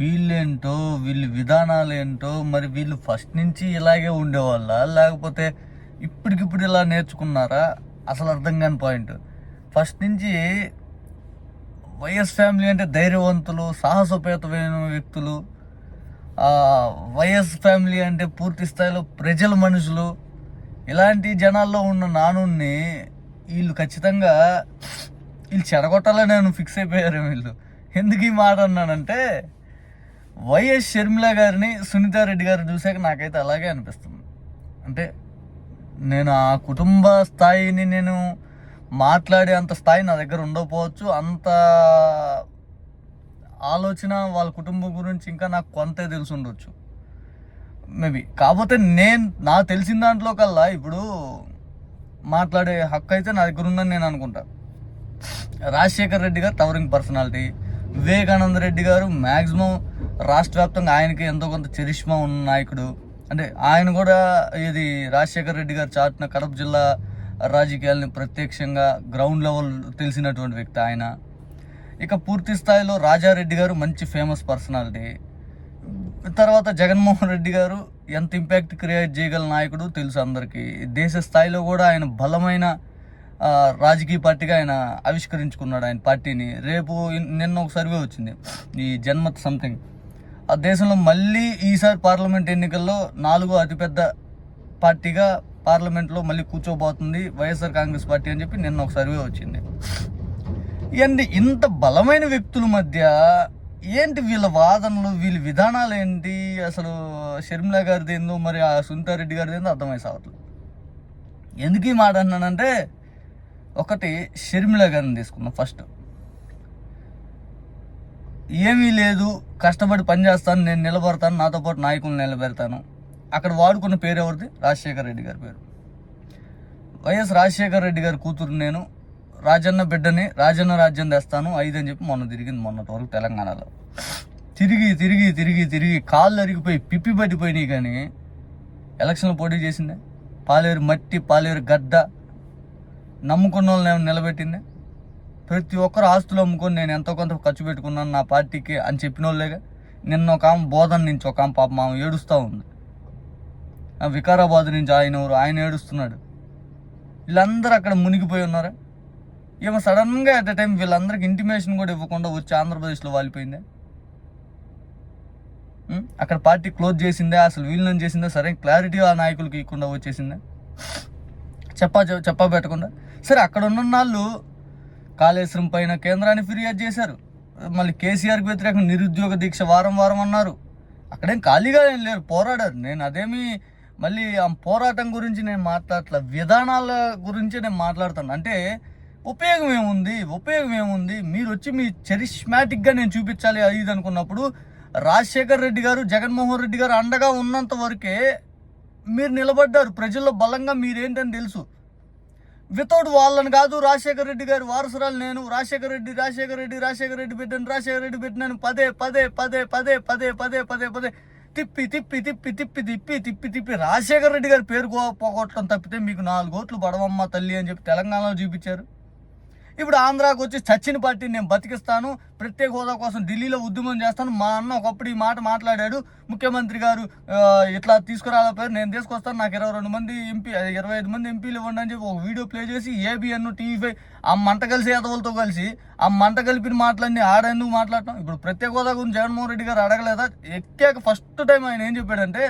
వీళ్ళేంటో వీళ్ళ విధానాలు ఏంటో మరి వీళ్ళు ఫస్ట్ నుంచి ఇలాగే ఉండేవాళ్ళ? లేకపోతే ఇప్పటికిప్పుడు ఇలా నేర్చుకున్నారా? అసలు అర్థం కాని పాయింట్. ఫస్ట్ నుంచి వైఎస్ ఫ్యామిలీ అంటే ధైర్యవంతులు సాహసోపేతమైన వ్యక్తులు వైఎస్ ఫ్యామిలీ అంటే పూర్తి స్థాయిలో ప్రజల మనుషులు. ఇలాంటి జనాల్లో ఉన్న నానుని వీళ్ళు ఖచ్చితంగా వీళ్ళు చెడగొట్టాలని నేను ఫిక్స్ అయిపోయారు వీళ్ళు. ఎందుకు ఈ మాట అన్నానంటే వైఎస్ షర్మిల గారిని సునీతారెడ్డి గారు చూసాక నాకైతే అలాగే అనిపిస్తుంది. అంటే నేను ఆ కుటుంబ స్థాయిని నేను మాట్లాడే అంత స్థాయి నా దగ్గర ఉండకపోవచ్చు. అంత ఆలోచన వాళ్ళ కుటుంబం గురించి ఇంకా నాకు కొంతే తెలిసి ఉండొచ్చు. మేబీ కాకపోతే నేను నాకు తెలిసిన దాంట్లో కల్లా ఇప్పుడు మాట్లాడే హక్కు అయితే నా దగ్గర ఉందని నేను అనుకుంటా. రాజశేఖర్ రెడ్డి గారు టవరింగ్ పర్సనాలిటీ వివేకానంద రెడ్డి గారు మ్యాక్సిమం రాష్ట్ర వ్యాప్తంగా ఆయనకి ఎంతో కొంత చరిష్మా ఉన్న నాయకుడు. అంటే ఆయన కూడా ఇది రాజశేఖర్ రెడ్డి గారు చాటున కడప జిల్లా రాజకీయాలని ప్రత్యక్షంగా గ్రౌండ్ లెవెల్ తెలిసినటువంటి వ్యక్తి ఆయన. ఇక పూర్తి స్థాయిలో రాజారెడ్డి గారు మంచి ఫేమస్ పర్సనాలిటీ. తర్వాత జగన్మోహన్ రెడ్డి గారు ఎంత ఇంపాక్ట్ క్రియేట్ చేయగల నాయకుడు తెలుసు అందరికీ. దేశ స్థాయిలో కూడా ఆయన బలమైన రాజకీయ పార్టీగా ఆయన ఆవిష్కరించుకున్నాడు ఆయన పార్టీని. రేపు నిన్న ఒక సర్వే వచ్చింది. ఈ జన్మత్ సంథింగ్. ఆ దేశంలో మళ్ళీ ఈసారి పార్లమెంట్ ఎన్నికల్లో నాలుగో అతిపెద్ద పార్టీగా పార్లమెంట్లో మళ్ళీ కూర్చోబోతుంది వైఎస్ఆర్ కాంగ్రెస్ పార్టీ అని చెప్పి నిన్న ఒక సర్వే వచ్చింది. ఇవన్నీ ఇంత బలమైన వ్యక్తుల మధ్య ఏంటి వీళ్ళ వాదనలు వీళ్ళ విధానాలు ఏంటి? అసలు షర్మిల గారిది ఏందో మరి ఆ సునీతారెడ్డి గారిది ఏందో అర్థమై సావట్లేదు. ఎందుకు ఈ మాట అన్నానంటే ఒకటి షర్మిల గారిని తీసుకుందాం ఫస్ట్. ఏమీ లేదు కష్టపడి పని చేస్తాను నేను నిలబడతాను నాతో పాటు నాయకులు నిలబెడతాను. అక్కడ వాడుకున్న పేరు ఎవరిది? రాజశేఖర్ రెడ్డి గారి పేరు. వైఎస్ రాజశేఖర్ రెడ్డి గారి కూతురు నేను రాజన్న బిడ్డని రాజన్న రాజ్యం తెస్తాను ఐదు అని చెప్పి మొన్న తిరిగింది మొన్నటి వరకు తెలంగాణలో. తిరిగి తిరిగి తిరిగి తిరిగి కాళ్ళు అరిగిపోయి పిప్పి పట్టిపోయినాయి కానీ ఎలక్షన్లో పోటీ చేసిందే? పాలేరు మట్టి పాలేరు గడ్డ నమ్ముకున్న వాళ్ళని ఏమైనా నిలబెట్టిందే? ప్రతి ఒక్కరు ఆస్తులు అమ్ముకొని నేను ఎంతో కొంత ఖర్చు పెట్టుకున్నాను నా పార్టీకి అని చెప్పిన వాళ్ళేగా నిన్న ఒక ఆమె బోధన నుంచి ఒక ఆమె పాప ఆమె ఏడుస్తూ ఉంది. ఆ వికారాబాద్ నుంచి ఆయన ఎవరు? ఆయన ఏడుస్తున్నాడు. వీళ్ళందరూ అక్కడ మునిగిపోయి ఉన్నారా? ఏమో సడన్గా అట్ టైం వీళ్ళందరికి ఇంటిమేషన్ కూడా ఇవ్వకుండా వచ్చి ఆంధ్రప్రదేశ్లో వాలిపోయిందే? అక్కడ పార్టీ క్లోజ్ చేసిందే? అసలు వీళ్ళని చేసిందే? సరే క్లారిటీ ఆ నాయకులకి ఇవ్వకుండా వచ్చేసిందే? చెప్పా చెప్పా పెట్టకుండా. సరే అక్కడ ఉన్న వాళ్ళు కాళేశ్వరం పైన కేంద్రాన్ని ఫిర్యాదు చేశారు. మళ్ళీ కేసీఆర్కి వ్యతిరేకంగా నిరుద్యోగ దీక్ష వారం వారం అన్నారు. అక్కడేం ఖాళీగా ఏం లేరు పోరాడారు. నేను అదేమి మళ్ళీ ఆ పోరాటం గురించి నేను మాట్లాడట్ల విధానాల గురించి నేను మాట్లాడుతాను అంటే ఉపయోగం ఏముంది? ఉపయోగం ఏముంది? మీరు వచ్చి మీ చరిష్మాటిక్గా నేను చూపించాలి అది ఇది అనుకున్నప్పుడు రాజశేఖర్ రెడ్డి గారు జగన్మోహన్ రెడ్డి గారు అండగా ఉన్నంత వరకే మీరు నిలబడ్డారు. ప్రజల్లో బలంగా మీరేంటని తెలుసు. వితౌట్ వాళ్ళని కాదు రాజశేఖర రెడ్డి గారి వారసురాలు నేను. రాజశేఖర రెడ్డి రాజశేఖర రెడ్డి రాజశేఖర రెడ్డి పెట్టాను రాజశేఖర రెడ్డి పెట్టినాను పదే పదే పదే పదే పదే పదే పదే పదే తిప్పి తిప్పి తిప్పి తిప్పి తిప్పి తిప్పి తిప్పి రాజశేఖర రెడ్డి గారి పేరు పోగొట్టడం తప్పితే మీకు నాలుగు ఓట్లు పడవమ్మ తల్లి అని చెప్పి తెలంగాణలో చూపించారు. ఇప్పుడు ఆంధ్రాకు వచ్చి చచ్చిన పార్టీని నేను బతికిస్తాను ప్రత్యేక హోదా కోసం ఢిల్లీలో ఉద్యమం చేస్తాను మా అన్న ఒకప్పుడు ఈ మాట మాట్లాడాడు ముఖ్యమంత్రి గారు ఇట్లా ఇట్లా పేరు నేను తీసుకొస్తాను నాకు ఇరవై రెండు మంది ఎంపీ ఇరవై ఐదు మంది ఎంపీలు ఇవ్వండి అని చెప్పి ఒక వీడియో ప్లే చేసి ఏబిఎన్ టీవీ ఫైవ్ ఆ మంట కలిసి యాదవులతో కలిసి ఆ మంట కలిపిన మాటలన్నీ ఆడేందుకు మాట్లాడటం. ఇప్పుడు ప్రత్యేక హోదా గురించి జగన్మోహన్ రెడ్డి గారు అడగలేదా? ఎక్కాక ఫస్ట్ టైం ఆయన ఏం చెప్పాడంటే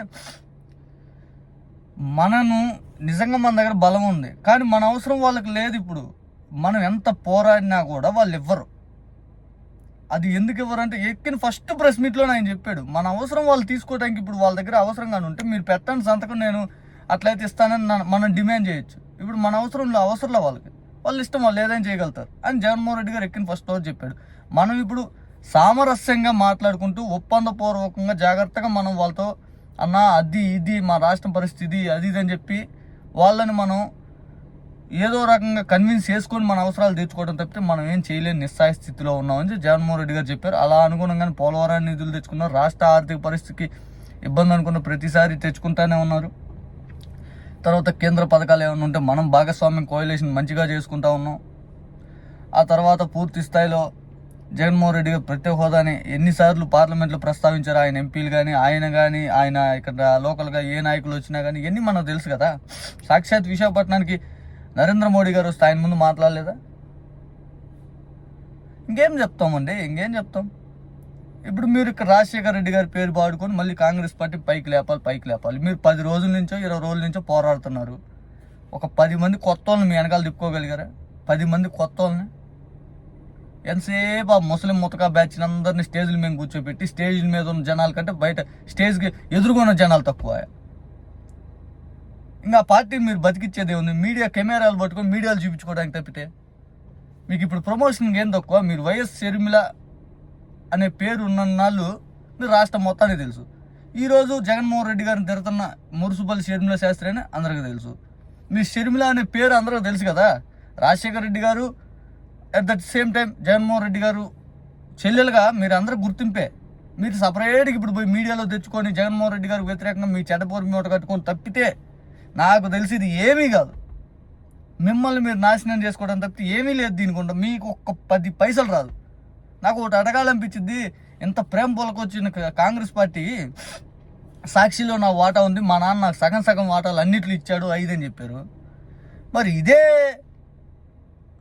మనను నిజంగా మన దగ్గర బలం ఉంది కానీ మన అవసరం వాళ్ళకి లేదు ఇప్పుడు. మనం ఎంత పోరాడినా కూడా వాళ్ళు ఇవ్వరు. అది ఎందుకు ఇవ్వరు అంటే ఎక్కిన ఫస్ట్ ప్రెస్ మీట్లోనే ఆయన చెప్పాడు మన అవసరం వాళ్ళు తీసుకోవడానికి ఇప్పుడు వాళ్ళ దగ్గర అవసరంగా ఉంటే మీరు పెట్టండి సంతకం నేను అట్లయితే ఇస్తానని మనం డిమాండ్ చేయొచ్చు. ఇప్పుడు మన అవసరం అవసరంలో వాళ్ళకి వాళ్ళు ఇష్టం వాళ్ళు ఏదైనా చేయగలుగుతారు. అని జగన్మోహన్ రెడ్డి గారు ఎక్కిన ఫస్ట్ రోజు చెప్పాడు. మనం ఇప్పుడు సామరస్యంగా మాట్లాడుకుంటూ ఒప్పందపూర్వకంగా జాగ్రత్తగా మనం వాళ్ళతో అన్న అది ఇది మా రాష్ట్రం పరిస్థితి అది ఇది అని చెప్పి వాళ్ళని మనం ఏదో రకంగా కన్విన్స్ చేసుకొని మన అవసరాలు తీర్చుకోవడం తప్పితే మనం ఏం చేయలేని నిస్సాయ స్థితిలో ఉన్నామని చెప్పి జగన్మోహన్ రెడ్డి గారు చెప్పారు. అలా అనుగుణంగానే పోలవరాన్ని నిధులు తెచ్చుకున్నారు. రాష్ట్ర ఆర్థిక పరిస్థితికి ఇబ్బంది అనుకున్న ప్రతిసారి తెచ్చుకుంటానే ఉన్నారు. తర్వాత కేంద్ర పథకాలు ఏమైనా ఉంటే మనం భాగస్వామ్యం కోయలేషన్ మంచిగా చేసుకుంటా ఉన్నాం. ఆ తర్వాత పూర్తి స్థాయిలో జగన్మోహన్ రెడ్డి గారు ప్రత్యేక హోదాని ఎన్నిసార్లు పార్లమెంట్లో ప్రస్తావించారు. ఆయన ఎంపీలు కానీ ఆయన కానీ ఆయన ఇక్కడ లోకల్గా ఏ నాయకులు వచ్చినా కానీ ఇవన్నీ మనకు తెలుసు కదా. సాక్షాత్ విశాఖపట్నానికి నరేంద్ర మోడీ గారు వస్తే ఆయన ముందు మాట్లాడలేదా? ఇంకేం చెప్తామండి? ఇంకేం చెప్తాం? ఇప్పుడు మీరు ఇక్కడ రాజశేఖర రెడ్డి గారి పేరు పాడుకొని మళ్ళీ కాంగ్రెస్ పార్టీ పైకి లేపాలి పైకి లేపాలి. మీరు పది రోజుల నుంచో ఇరవై రోజుల నుంచో పోరాడుతున్నారు. ఒక పది మంది కొత్త వాళ్ళని మీ వెనకాల తిప్పుకోగలిగారా? పది మంది కొత్త వాళ్ళని? ఎంతసేపు ఆ ముస్లిం ముతకా బ్యాచ్ అందరినీ స్టేజ్ల మీద కూర్చోబెట్టి స్టేజ్ మీద ఉన్న జనాల కంటే బయట స్టేజ్కి ఎదుర్కొన్న జనాలు తక్కువ. ఇంకా పార్టీని పార్టీ మీరు బతికిచ్చేది ఉంది. మీడియా కెమెరాలు పట్టుకొని మీడియాలు చూపించుకోవడానికి తప్పితే మీకు ఇప్పుడు ప్రమోషన్ ఏం తక్కువ? మీరు వైఎస్ షర్మిల అనే పేరు ఉన్నన్నాళ్ళు మీరు రాష్ట్రం మొత్తానికి తెలుసు. ఈరోజు జగన్మోహన్ రెడ్డి గారిని తిడుతున్న మురుసుపల్లి షర్మిల శాస్త్రి అని అందరికీ తెలుసు. మీ షర్మిల అనే పేరు అందరికీ తెలుసు కదా? Rajasekhara Reddy garu at that same time Jaganmohan Reddy garu చెల్లెలుగా మీరు అందరూ గుర్తింపే. మీరు సపరేట్గా ఇప్పుడు పోయి మీడియాలో తెచ్చుకొని జగన్మోహన్ రెడ్డి గారికి వ్యతిరేకంగా మీ చెడ్డపోరు మూట కట్టుకొని తప్పితే నాకు తెలిసి ఇది ఏమీ కాదు. మిమ్మల్ని మీరు నాశనం చేసుకోవడం తప్పితే ఏమీ లేదు దీనికుండా మీకు ఒక్క పది పైసలు రాదు. నాకు ఒకటి అడగాలనిపించింది ఇంత ప్రేమ పొలకొచ్చిన కాంగ్రెస్ పార్టీ సాక్షిలో నా వాటా ఉంది. మా నాన్న నాకు సగం సగం వాటాలు అన్నిట్లు ఇచ్చాడు ఐదు అని చెప్పారు. మరి ఇదే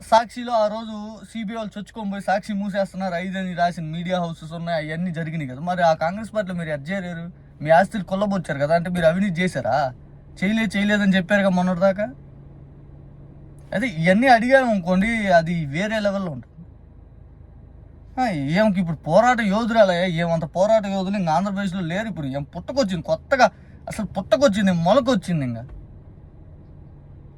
సాక్షిలో ఆ రోజు సిబిఐ వాళ్ళు చొచ్చుకొని పోయి సాక్షి మూసేస్తున్నారు ఐదు అని రాసిన మీడియా హౌసెస్ ఉన్నాయి అవన్నీ జరిగినాయి కదా. మరి ఆ కాంగ్రెస్ పార్టీలో మీరు ఎడ్జ్ చేయలేరు మీ ఆస్తులు కొల్లబొచ్చారు కదా. అంటే మీరు అవినీతి చేశారా? చేయలేదు చేయలేదని చెప్పారు కదా మొన్నటిదాకా? అదే ఇవన్నీ అడిగాను అనుకోండి అది వేరే లెవెల్లో ఉంటుంది. ఏమకి ఇప్పుడు పోరాట యోధురాలే ఏమంత పోరాట యోధులు ఇంకా ఆంధ్రప్రదేశ్లో లేరు ఇప్పుడు. ఏం పుట్టకొచ్చింది కొత్తగా అసలు పుట్టకొచ్చింది మొలకొచ్చింది ఇంకా.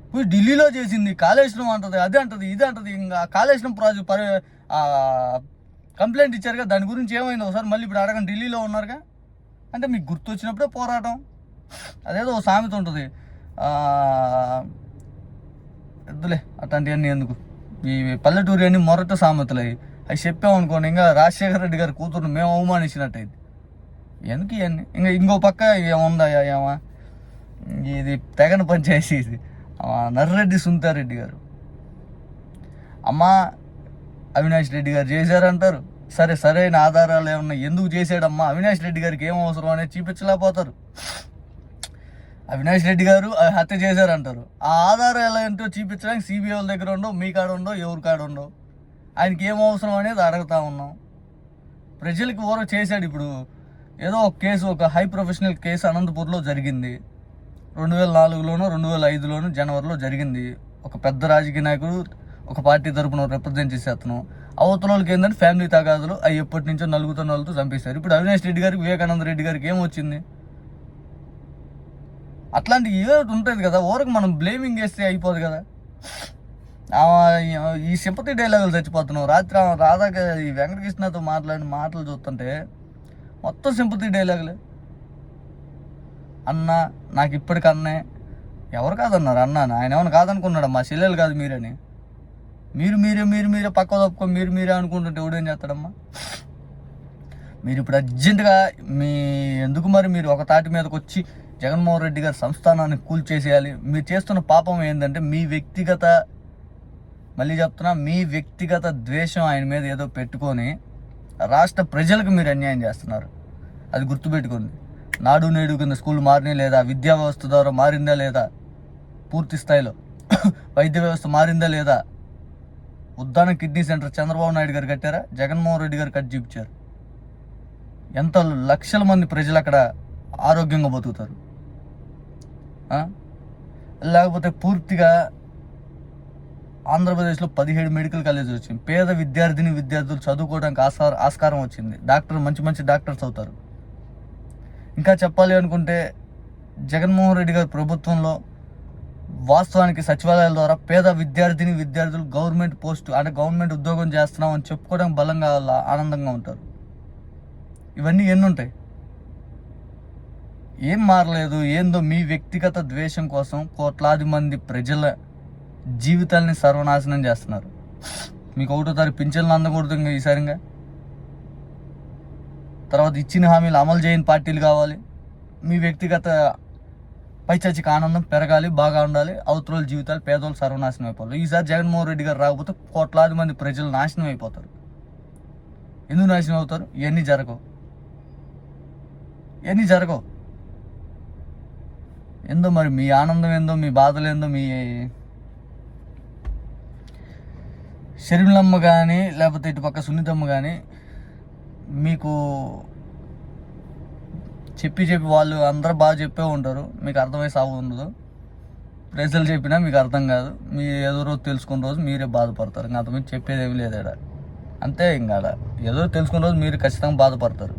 ఇప్పుడు ఢిల్లీలో చేసింది కాళేశ్వరం అంటది అదే అంటది ఇది అంటది ఇంకా కాళేశ్వరం ప్రాజెక్ట్ పరి కంప్లైంట్ ఇచ్చారుగా దాని గురించి ఏమైంది ఒకసారి మళ్ళీ ఇప్పుడు అడగండి ఢిల్లీలో ఉన్నారుగా? అంటే మీకు గుర్తొచ్చినప్పుడే పోరాటం. అదేదో సామెత ఉంటుంది. ఎద్దులే అట్లాంటివన్నీ ఎందుకు? ఈ పల్లెటూరి అన్ని మొరట సామెతలు. అవి అవి చెప్పామనుకోండి ఇంకా రాజశేఖర రెడ్డి గారి కూతురుని మేము అవమానించినట్టయింది ఎందుకు ఇవన్నీ? ఇంకా ఇంకో పక్క ఏముందా ఏమా? ఇది తెగన పంచాయతీ ఇది. నర్రెడ్డి సునీతారెడ్డి గారు. అమ్మా అవినాష్ రెడ్డి గారు చేశారంటారు. సరే సరైన ఆధారాలు ఏమన్నా ఎందుకు చేశాడమ్మా? అవినాష్ రెడ్డి గారికి ఏం అవసరం అనేది చూపించలేకపోతారు. అవినాష్ రెడ్డి గారు ఆ హత్య చేశారంటారు. ఆ ఆధారాలు ఏంటో చూపించడానికి సిబిఐ వాళ్ళ దగ్గర ఉండవు మీ కాడ ఉండవు ఎవరి కాడ ఉండవు ఆయనకి ఏం అవసరం అనేది అడుగుతా ఉన్నాం. ప్రజలకు ఊర చేశాడు ఇప్పుడు. ఏదో ఒక కేసు ఒక హై ప్రొఫెషనల్ కేసు అనంతపూర్లో జరిగింది. రెండు వేల నాలుగులోను రెండు వేల ఐదులోను జనవరిలో జరిగింది. ఒక పెద్ద రాజకీయ నాయకుడు ఒక పార్టీ తరపున రిప్రజెంట్ చేసే అతను. అవతల వాళ్ళకి ఏంటంటే ఫ్యామిలీ తగాదులు అవి ఎప్పటి నుంచో నలుగుతున్న వాళ్ళతో చంపేశారు. ఇప్పుడు అవినాష్ రెడ్డి గారికి వివేకానంద రెడ్డి గారికి ఏమొచ్చింది? అట్లాంటి ఏదో ఒకటి ఉంటుంది కదా ఓరకు మనం బ్లేమింగ్ చేస్తే అయిపోదు కదా. ఈ సింపతి డైలాగులు చచ్చిపోతున్నావు రాత్రి రాధాకి ఈ వెంకటకృష్ణతో మాట్లాడిన మాటలు చూస్తుంటే మొత్తం సింపతి డైలాగులే అన్న నాకు ఇప్పటికన్నే ఎవరు కాదన్నారు? అన్న ఆయన ఏమైనా కాదనుకున్నాడు? మా చెల్లెలు కాదు మీరని. మీరు మీరే మీరు మీరే పక్క తప్పుకో మీరు మీరే అనుకుంటుంటే ఎవడేం చేస్తాడమ్మా? మీరు ఇప్పుడు అర్జెంటుగా మీ ఎందుకు మరి మీరు ఒక తాటి మీదకి వచ్చి జగన్మోహన్ రెడ్డి గారి సంస్థానాన్ని కూల్చేసేయాలి మీరు చేస్తున్న పాపం ఏంటంటే మీ వ్యక్తిగత మళ్ళీ చెప్తున్నా మీ వ్యక్తిగత ద్వేషం ఆయన మీద ఏదో పెట్టుకొని రాష్ట్ర ప్రజలకు మీరు అన్యాయం చేస్తున్నారు. అది గుర్తుపెట్టుకోండి. నాడు నేడు కింద స్కూల్ మారినా లేదా విద్యా వ్యవస్థ ద్వారా మారిందా లేదా పూర్తి స్థాయిలో వైద్య వ్యవస్థ మారిందా లేదా ఉద్దాన కిడ్నీ సెంటర్ చంద్రబాబు నాయుడు గారు కట్టారా? జగన్మోహన్ రెడ్డి గారు కట్టి చూపించారు. ఎంత లక్షల మంది ప్రజలు అక్కడ ఆరోగ్యంగా బతుకుతారు. లేకపోతే పూర్తిగా ఆంధ్రప్రదేశ్లో పదిహేడు మెడికల్ కాలేజ్ వచ్చింది పేద విద్యార్థిని విద్యార్థులు చదువుకోవడానికి ఆస్కార ఆస్కారం వచ్చింది. డాక్టర్ మంచి మంచి డాక్టర్స్ అవుతారు. ఇంకా చెప్పాలి అనుకుంటే జగన్మోహన్ రెడ్డి గారి ప్రభుత్వంలో వాస్తవానికి సచివాలయాల ద్వారా పేద విద్యార్థిని విద్యార్థులు గవర్నమెంట్ పోస్ట్ అంటే గవర్నమెంట్ ఉద్యోగం చేస్తున్నాం అని చెప్పుకోవడం బలంగా ఆనందంగా ఉంటారు. ఇవన్నీ ఎన్ని ఉంటాయి? ఏం మారలేదు ఏందో మీ వ్యక్తిగత ద్వేషం కోసం కోట్లాది మంది ప్రజల జీవితాల్ని సర్వనాశనం చేస్తున్నారు. మీకు ఒకటో తారీఖు పింఛన్లు అందకూడదు ఇంకా ఈసారిగా. తర్వాత ఇచ్చిన హామీలు అమలు చేయని పార్టీలు కావాలి. మీ వ్యక్తిగత పైచచ్చికి ఆనందం పెరగాలి బాగా ఉండాలి అవతల జీవితాలు పేదోళ్ళు సర్వనాశనం అయిపోవాలి. ఈసారి జగన్మోహన్ రెడ్డి గారు రాకపోతే కోట్లాది మంది ప్రజలు నాశనం అయిపోతారు. ఎందుకు నాశనం అవుతారు? ఇవన్నీ జరగవు. ఇవన్నీ జరగవు. ఏందో మరి మీ ఆనందం ఏందో మీ బాధలు ఏందో మీ షర్మిలమ్మ కానీ లేకపోతే ఇటు పక్క సునీతమ్మ కానీ మీకు చెప్పి చెప్పి వాళ్ళు అందరూ బాగా చెప్పే ఉంటారు. మీకు అర్థమై సాగు ఉండదు. ప్రజలు చెప్పినా మీకు అర్థం కాదు. మీ ఏదో రోజు తెలుసుకున్న రోజు మీరే బాధపడతారు. ఇంకా అంతమంది చెప్పేది ఏమి లేదు అంతే ఇంకా ఏదో తెలుసుకున్న రోజు మీరు ఖచ్చితంగా బాధపడతారు.